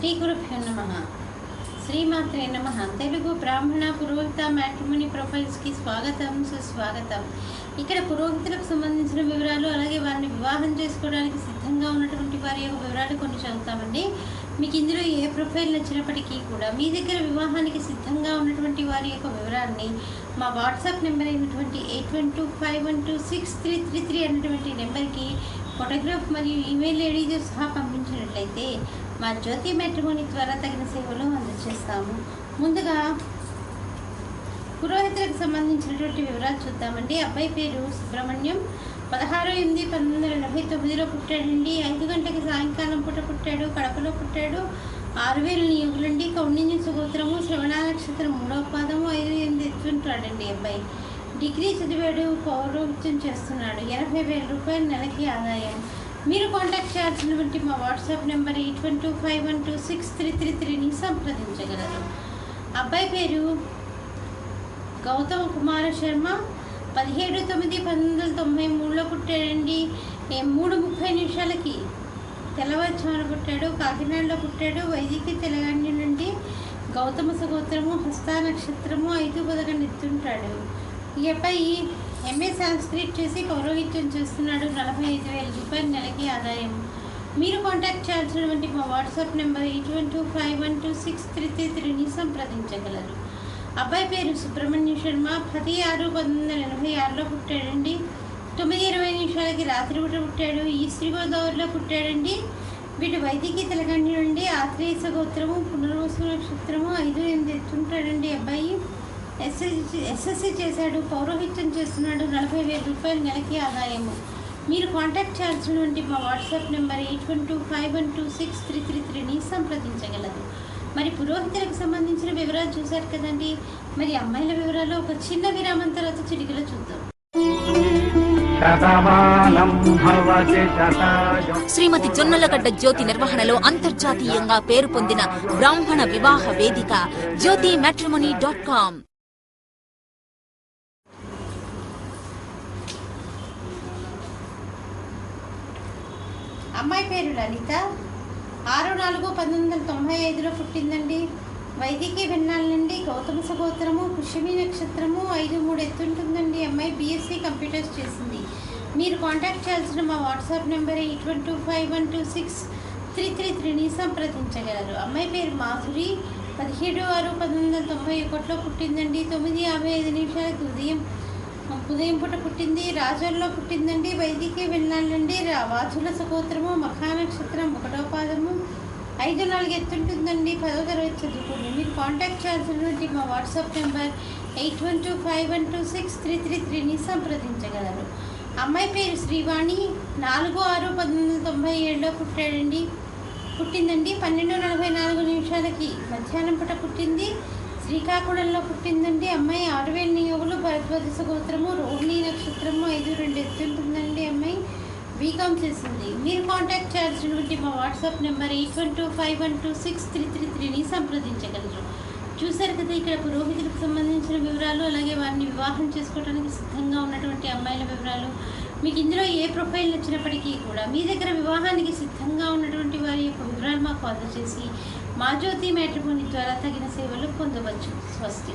శ్రీ గురుభ్యో నమ. శ్రీమాత్రే నమ. తెలుగు బ్రాహ్మణ పురోహిత మ్యాట్రిమోని ప్రొఫైల్స్కి స్వాగతం సుస్వాగతం. ఇక్కడ పురోహితులకు సంబంధించిన వివరాలు అలాగే వారిని వివాహం చేసుకోవడానికి సిద్ధంగా ఉన్నటువంటి వారి యొక్క వివరాలు కొన్ని చదువుతామండి. మీకు ఇందులో ఏ ప్రొఫైల్ నచ్చినప్పటికీ కూడా మీ దగ్గర వివాహానికి సిద్ధంగా ఉన్నటువంటి వారి యొక్క వివరాన్ని మా వాట్సాప్ నెంబర్ అయినటువంటి eight one two five one two six three three three అనేటువంటి నెంబర్కి ఫోటోగ్రాఫ్ మరియు ఈమెయిల్ ఐడీతో సహా పంపించినట్లయితే మా జ్యోతి మెట్రిమోని ద్వారా తగిన సేవలు అందజేస్తాము ముందుగా పురోహితులకు సంబంధించినటువంటి వివరాలు చూద్దామండి. అబ్బాయి పేరు సుబ్రహ్మణ్యం. పదహారు ఎనిమిది పంతొమ్మిది వందల ఎనభై తొమ్మిదిలో పుట్టాడండి ఐదు గంటలకి సాయంకాలం పూట పుట్టాడు. కడపలో పుట్టాడు. ఆరు వేల నియోగులండి. కౌండిన్య సుగోత్రము శ్రవణ నక్షత్రం మూడవ పాదము ఐదు ఎనిమిది ఎత్తుంటాడండి అబ్బాయి. డిగ్రీ చదివాడు పౌరోహిత్యం చేస్తున్నాడు. ఎనభై వేల రూపాయల నెలకి ఆదాయం. మీరు కాంటాక్ట్ చేయాల్సినటువంటి మా WhatsApp number eight one two five one two six three three త్రీని సంప్రదించగలరు. అబ్బాయి పేరు గౌతమ్ కుమార శర్మ. పదిహేడు తొమ్మిది పంతొమ్మిది వందల తొంభై మూడులో పుట్టాడండి. మూడు ముప్పై నిమిషాలకి తెల్లవారుజామున పుట్టాడు కాకినాడలో పుట్టాడు. వైదిక తెలంగాణ నుండి గౌతమ సగోత్రము హస్త నక్షత్రము ఐదు పదక ఎత్తుంటాడు ఈ అబ్బాయి ఎంఏ సాంస్క్రిట్ చేసి పౌరోహిత్యం చేస్తున్నాడు నలభై ఐదు వేల రూపాయల నెలకి ఆదాయం. మీరు కాంటాక్ట్ చేయాల్సినటువంటి మా WhatsApp number eight one two five one two six three three త్రీని సంప్రదించగలరు. అబ్బాయి పేరు సుబ్రహ్మణ్య శర్మ. పది ఆరు పంతొమ్మిది వందల ఎనభై ఆరులో పుట్టాడండి. తొమ్మిది ఇరవై నిమిషాలకి రాత్రి పూట పుట్టాడు. ఈ శ్రీగోదావరిలో పుట్టాడండి. వీటి వైదికీ తెలంగాణ నుండి ఆత్రేయ గోత్రము పునర్వసు నక్షత్రము ఐదు ఎనిమిది ఎత్తుంటాడండి అబ్బాయి. ఎస్ఎస్సి ఎస్ఎస్సి చేశాడు పౌరోహిత్యం చేస్తున్నాడు నలభై వేల రూపాయలు నెలకి ఆదాయము. మీరు కాంటాక్ట్ చేయాల్సినటువంటి మా WhatsApp number eight one two five one two six three three త్రీని సంప్రదించగలరు మరి పురోహితులకు సంబంధించిన వివరాలు చూశారు కదండి? మరి అమ్మాయిల వివరాలు ఒక చిన్న విరామం తర్వాత చిటికలో చూద్దాం. శ్రీమతి జొన్నలగడ్డ జ్యోతి నిర్వహణలో అంతర్జాతీయంగా పేరు పొందిన బ్రాహ్మణ వివాహ వేదిక జ్యోతి మ్యాట్రిమోనీ డాట్ కామ్ అమ్మాయి పేరు లలిత. ఆరు నాలుగు పంతొమ్మిది వందల తొంభై ఐదులో పుట్టిందండి. వైదిక విన్నాల నుండి గౌతమ సగోత్రము పుష్యమి నక్షత్రము ఐదు మూడు ఎత్తుంటుందండి అమ్మాయి బీఎస్సీ కంప్యూటర్స్ చేసింది. మీరు కాంటాక్ట్ చేయాల్సిన మా WhatsApp number eight one two five one two six three three త్రీని సంప్రదించగలరు. అమ్మాయి పేరు మాధురి. పదిహేడు ఆరు పంతొమ్మిది వందల తొంభై ఒకటిలో పుట్టిందండి. తొమ్మిది యాభై ఐదు నిమిషాలకు ఉదయం ఉదయం పూట పుట్టింది రాజుల్లో పుట్టిందండి వైదికి వెళ్ళాలండి. వాచుల సగోత్రము మఖా నక్షత్రం ఒకటో పాదము. ఐదు నాలుగు ఎత్తుంటుందండి పదో తరగతి చదువుకోండి. మీరు కాంటాక్ట్ చేయాల్సినటువంటి మా WhatsApp number eight one two five one two six three three త్రీని సంప్రదించగలరు. అమ్మాయి పేరు శ్రీవాణి. నాలుగు ఆరు పంతొమ్మిది వందల తొంభై ఏడులో పుట్టాడండి. పుట్టిందండి పన్నెండు నలభై నాలుగు నిమిషాలకి. మధ్యాహ్నం పూట పుట్టింది. శ్రీకాకుళంలో పుట్టిందండి. అమ్మాయి ఆరు వేల నియోగులు గోత్రము రోహిణి నక్షత్రము ఐదు రెండు ఎత్తుంటుందండి అమ్మాయి. బీకామ్ చేసింది. మీరు కాంటాక్ట్ చేయాల్సినటువంటి మా WhatsApp number eight one two five one two six three three త్రీని సంప్రదించగలరు. చూశారు కదా ఇక్కడ పురోహితులకు సంబంధించిన వివరాలు అలాగే వారిని వివాహం చేసుకోవడానికి సిద్ధంగా ఉన్నటువంటి అమ్మాయిల వివరాలు. మీకు ఇందులో ఏ ప్రొఫైల్ నచ్చినప్పటికీ కూడా మీ దగ్గర వివాహానికి సిద్ధంగా ఉన్నటువంటి వారి యొక్క వివరాలు మాకు అందజేసి మా జ్యోతి మ్యాట్రిమోని ద్వారా తగిన సేవలు పొందవచ్చు. స్వస్తి.